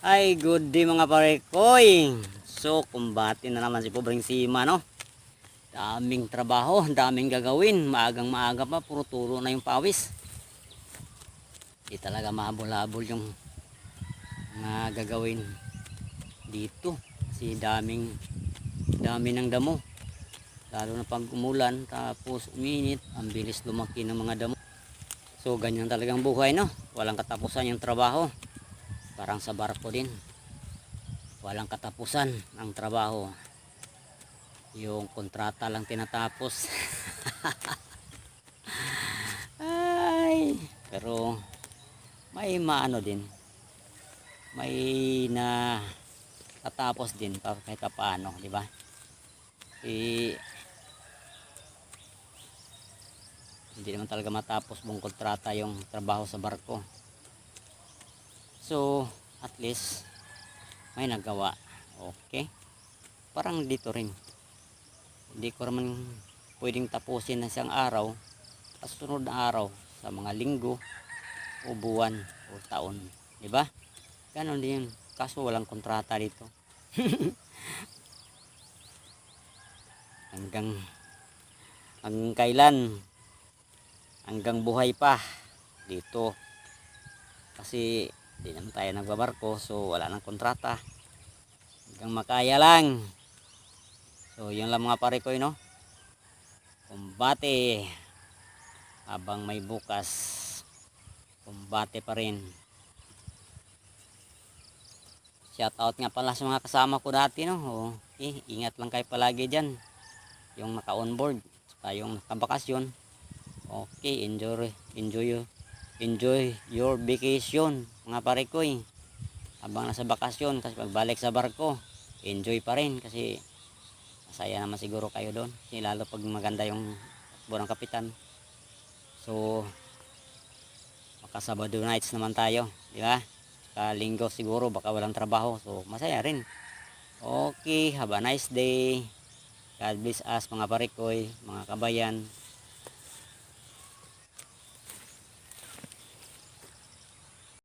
Ay, good day mga parekoy. So, kumbati na naman si Pobreng Sima, no? Daming trabaho, daming gagawin. Maagang maaga pa, puro turo na yung pawis. Di talaga mahabol-habol yung mga gagawin dito. Kasi daming, dami ng damo. Lalo na pag umulan, tapos uminit, ang bilis lumaki ng mga damo. So, ganyan talagang buhay, no? Walang katapusan yung trabaho parang sa barko din. Walang katapusan ang trabaho. Yung kontrata lang tinatapos. Ay pero may maano din. May na tatapos din kahit pa paano di ba? Eh, hindi naman talaga matapos buong kontrata yung trabaho sa barko So, at least may nagawa. Okay? Parang dito rin. Hindi ko naman pwedeng tapusin na isang araw sa sunod na araw sa mga linggo o buwan o taon. Di ba? Ganon din yun. Kaso walang kontrata dito. hanggang hanggang kailan hanggang buhay pa dito kasi hindi naman tayo nagbabarko so wala nang kontrata. Hanggang makaya lang. So yun lang mga pare ko no? Kumbate. Habang may bukas kumbate pa rin. Shout out nga pala sa mga kasama ko dati no? O, eh, ingat lang kayo palagi dyan. Yung naka onboard saka yung nakabakasyon. Okay enjoy enjoy enjoy your vacation mga pare ko eh. habang nasa bakasyon kasi pagbalik sa barko enjoy pa rin kasi masaya naman siguro kayo doon. Kasi lalo pag maganda yung takbo kapitan. So makasabado nights naman tayo di ba? Sa linggo siguro baka walang trabaho. So masaya rin. Okay have a nice day. God bless us mga parikoy mga kabayan